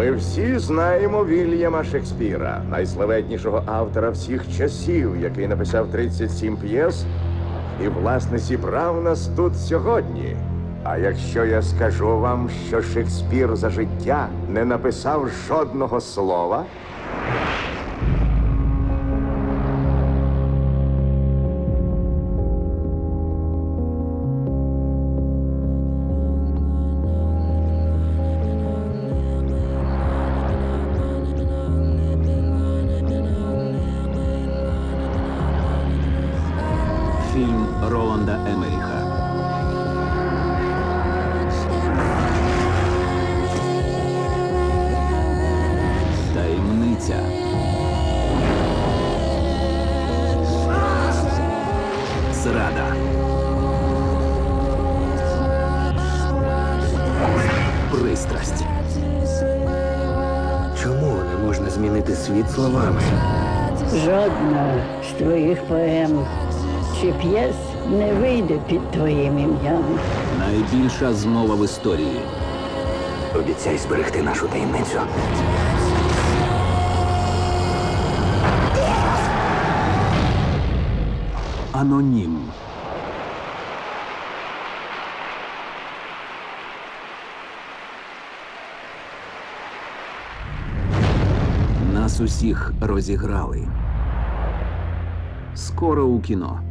Ми всі знаємо Вільяма Шекспіра, найславетнішого автора всіх часів, який написав 37 п'єс, і власне зібрав нас тут сьогодні. А якщо я скажу вам, що Шекспір за життя не написав жодного слова, Фільм Роланда Емеріха. Таємниця. Зрада. Пристрасть. Чому не можна змінити світ словами? Жодна з твоїх поем чи п'єс не вийде під твоїм ім'ям. Найбільша змова в історії. Обіцяй зберегти нашу таємницю. Анонім. Нас усіх розіграли. Скоро у кіно.